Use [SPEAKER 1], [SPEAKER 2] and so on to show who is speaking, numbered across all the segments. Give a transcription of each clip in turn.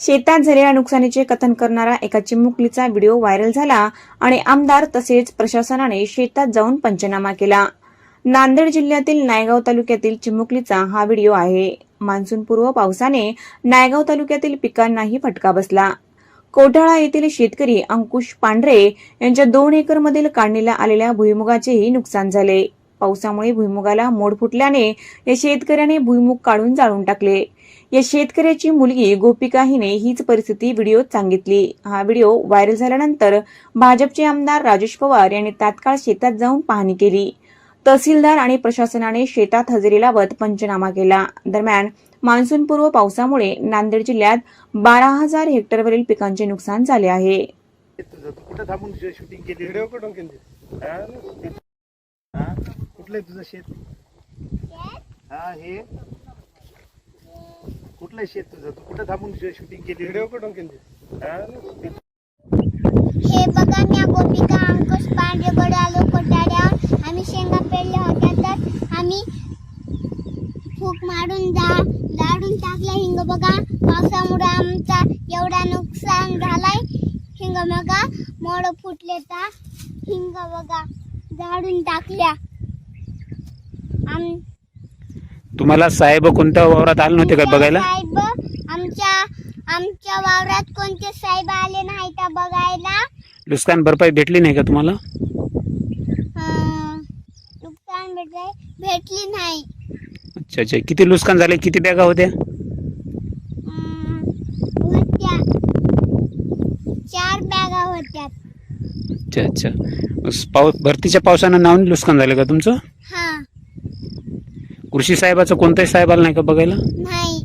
[SPEAKER 1] शेतात झालेल्या नुकसानीचे कथन करणारा एका चिमुकलीचा व्हिडिओ व्हायरल झाला आणि आमदार तसेच प्रशासनाने शेतात जाऊन पंचनामा केला. नांदेड जिल्ह्यातील नायगाव तालुक्यातील चिमुकलीचा हा व्हिडिओ आहे. मान्सूनपूर्व पावसाने नायगाव तालुक्यातील पिकांनाही फटका बसला. कोठाळा येथील शेतकरी अंकुश पांढरे यांच्या दोन एकरमधील काढणीला आलेल्या भुईमुगाचेही नुकसान झाले. पावसामुळे भुईमुगाला मोड फुटल्याने या शेतकऱ्याने भुईमुग काढून जाळून टाकले. या शेतकऱ्याची मुलगी गोपिका हिने हीच परिस्थिती व्हिडिओत सांगितली. हा व्हिडिओ व्हायरल झाल्यानंतर भाजपचे आमदार राजेश पवार यांनी तात्काळ शेतात जाऊन पाहणी केली. तहसीलदार आणि प्रशासनाने शेतात हजेरी लावत पंचनामा केला. दरम्यान मान्सूनपूर्व पावसामुळे नांदेड जिल्ह्यात बारा हजार हेक्टरवरील पिकांचे नुकसान झाले आहे.
[SPEAKER 2] कुठलं आहे तुझं शेत? हा हे? कुठलं आहे शेत तुझं? तू कुठं थांबून शूटिंग केली
[SPEAKER 3] व्हिडिओ कुठून केली?
[SPEAKER 2] हा?
[SPEAKER 4] हे बघा मी गोपिका अंकुश आलो आम्ही शेंगा पेरल्या होत्या तर आम्ही फूक मारून जा जाडून टाकलं. हिंग बघा पावसामुळे आमचा एवढा नुकसान झालाय. हिंग बघा मोड फुटले तर हिंग बघा जाडून टाकल्या. आम
[SPEAKER 5] तुम्हाला साहेब कोणत्या वावरात आले नव्हते का बघायला?
[SPEAKER 4] साहेब आमच्या आमच्या वावरात कोणते साहेब आले नाही तर बघायला?
[SPEAKER 5] नुकसान भरपाई भेटली नाही का तुम्हाला?
[SPEAKER 4] अं, नुकसान भेटले भेटली नाही.
[SPEAKER 5] अच्छा अच्छा. किती नुकसान झाले? किती बॅगा होत्या?
[SPEAKER 4] अं, होत्या. चार बॅगा होत्या.
[SPEAKER 5] अच्छा अच्छा. पाऊस भरतीच्या पावसानं नावून नुकसान झालं का तुमचं? कृषी साहेबाचं कोणताही साहेब आला नाही का बघायला?
[SPEAKER 4] नाही.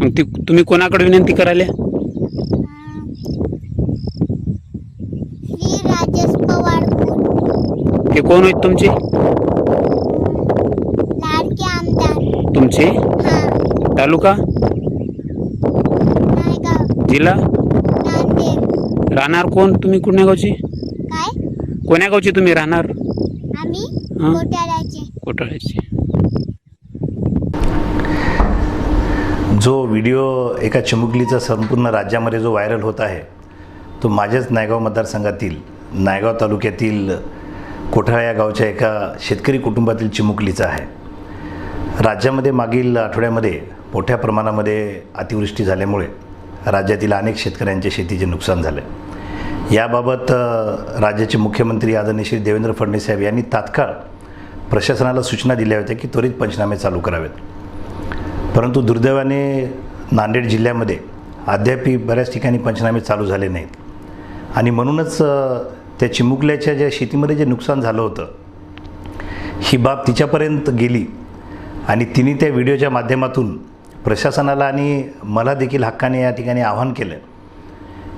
[SPEAKER 5] मग ती तुम्ही कोणाकडे विनंती करायला?
[SPEAKER 4] अं, श्री राजेश पवार
[SPEAKER 5] ते कोण आहेत तुमचे?
[SPEAKER 4] लाडके आमदार.
[SPEAKER 5] तुमचे?
[SPEAKER 4] हा.
[SPEAKER 5] तालुका?
[SPEAKER 4] नायगाव.
[SPEAKER 5] जिल्हा?
[SPEAKER 4] नांदेड.
[SPEAKER 5] राहणार कोण तुम्ही कुण्या गावची?
[SPEAKER 4] काय?
[SPEAKER 5] कोण्या गावची तुम्ही राहणार?
[SPEAKER 4] आम्ही
[SPEAKER 5] हा. कोटाळ्याची
[SPEAKER 2] जो व्हिडिओ एका चिमुकलीचा संपूर्ण राज्यामध्ये जो व्हायरल होत आहे तो माझ्याच नायगाव मतदारसंघातील नायगाव तालुक्यातील कोठाळा या गावच्या एका शेतकरी कुटुंबातील चिमुकलीचा आहे. राज्यामध्ये मागील आठवड्यामध्ये मोठ्या प्रमाणामध्ये अतिवृष्टी झाल्यामुळे राज्यातील अनेक शेतकऱ्यांच्या शेतीचे नुकसान झाले. याबाबत राज्याचे मुख्यमंत्री आदरणीय श्री देवेंद्र फडणवीस साहेब यांनी तात्काळ प्रशासनाला सूचना दिल्या होत्या की त्वरित पंचनामे चालू करावेत. परंतु दुर्दैवाने नांदेड जिल्ह्यामध्ये अद्यापही बऱ्याच ठिकाणी पंचनामे चालू झाले नाहीत. आणि म्हणूनच त्या चिमुकल्याच्या ज्या शेतीमध्ये जे नुकसान झालं होतं ही बाब तिच्यापर्यंत गेली आणि तिने त्या व्हिडिओच्या माध्यमातून प्रशासनाला आणि मला देखील हक्काने या ठिकाणी आवाहन केलं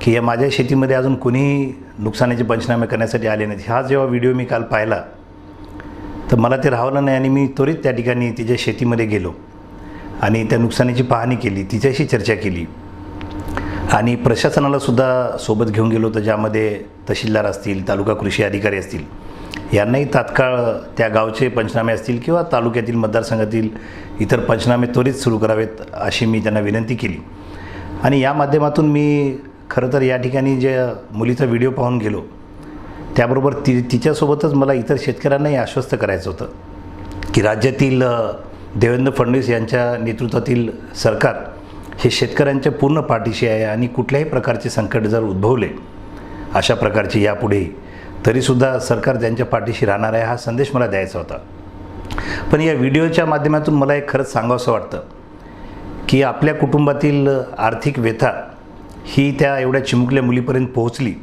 [SPEAKER 2] की या माझ्या शेतीमध्ये अजून कोणीही नुकसानाचे पंचनामे करण्यासाठी आले नाहीत. हा जेव्हा व्हिडिओ मी काल पाहिला तर मला ते राहवलं नाही आणि मी त्वरित त्या ठिकाणी तिच्या शेतीमध्ये गेलो. आणि त्या नुकसानीची पाहणी केली तिच्याशी चर्चा केली. आणि प्रशासनाला सुद्धा सोबत घेऊन गेलो तर ज्यामध्ये तहसीलदार असतील तालुका कृषी अधिकारी असतील यांनाही तात्काळ त्या गावचे पंचनामे असतील किंवा तालुक्यातील मतदारसंघातील इतर पंचनामे त्वरित सुरू करावेत अशी मी त्यांना विनंती केली. आणि या माध्यमातून मी खरं तर या ठिकाणी जे मुलीचा व्हिडिओ पाहून गेलो त्याबरोबर ती तिच्यासोबतच मला इतर शेतकऱ्यांनाही आश्वस्त करायचं होतं. की राज्यातील देवेंद्र फडणवीस यांच्या नेतृत्वातील सरकार हे शेतकऱ्यांच्या पूर्ण पाठीशी आहे आणि कुठल्याही प्रकारचे संकट जर उद्भवले अशा प्रकारचे यापुढे तरीसुद्धा सरकार त्यांच्या पाठीशी राहणार आहे हा संदेश मला द्यायचा होता. पण या व्हिडिओच्या माध्यमातून मला एक खरंच सांगावंसं वाटतं की आपल्या कुटुंबातील आर्थिक व्यथा ही त्या एवढ्या चिमुकल्या मुलीपर्यंत पोहोचली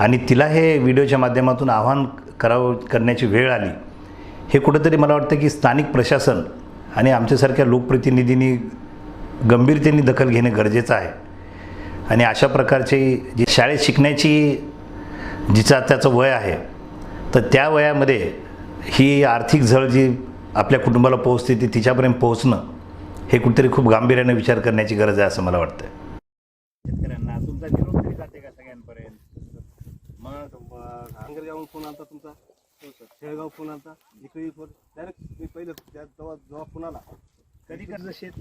[SPEAKER 2] आणि तिला हे व्हिडिओच्या माध्यमातून आव्हान करावं करण्याची वेळ आली. हे कुठंतरी मला वाटतं की स्थानिक प्रशासन आणि आमच्यासारख्या लोकप्रतिनिधींनी गंभीरतेने दखल घेणे गरजेचं आहे. आणि अशा प्रकारचे जी शाळेत शिकण्याची जिचा त्याचं वय आहे तर त्या वयामध्ये ही आर्थिक झळ जी आपल्या कुटुंबाला पोहोचते ती तिच्यापर्यंत पोहोचणं हे कुठेतरी खूप गांभीर्याने विचार करण्याची गरज आहे असं मला वाटतं शेतकऱ्यांना तुमचा निरोप तरी जाते का सगळ्यांपर्यंत
[SPEAKER 3] मग हांगरगावून फोन आलता तुमचा? शेळगाव फोन आलता? इकडे फोन डायरेक्ट मी पहिलं त्या जेव्हा जेव्हा फोन आला.
[SPEAKER 2] कधी कर्ज शेत?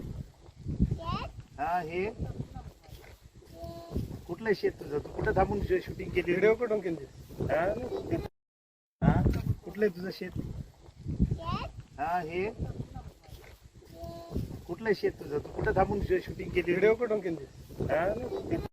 [SPEAKER 4] शेत
[SPEAKER 6] हा हे? कुठलं शेत तुझं? तू कुठं थांबून शूटिंग केली
[SPEAKER 7] व्हिडिओ कुठून केली?
[SPEAKER 6] हा? हा? कुठलं आहे तुझं शेत? हा हे? कुठलं शेत तुझं? तू कुठं थांबून शूटिंग केली
[SPEAKER 7] व्हिडिओ कुठून केली?
[SPEAKER 6] हा?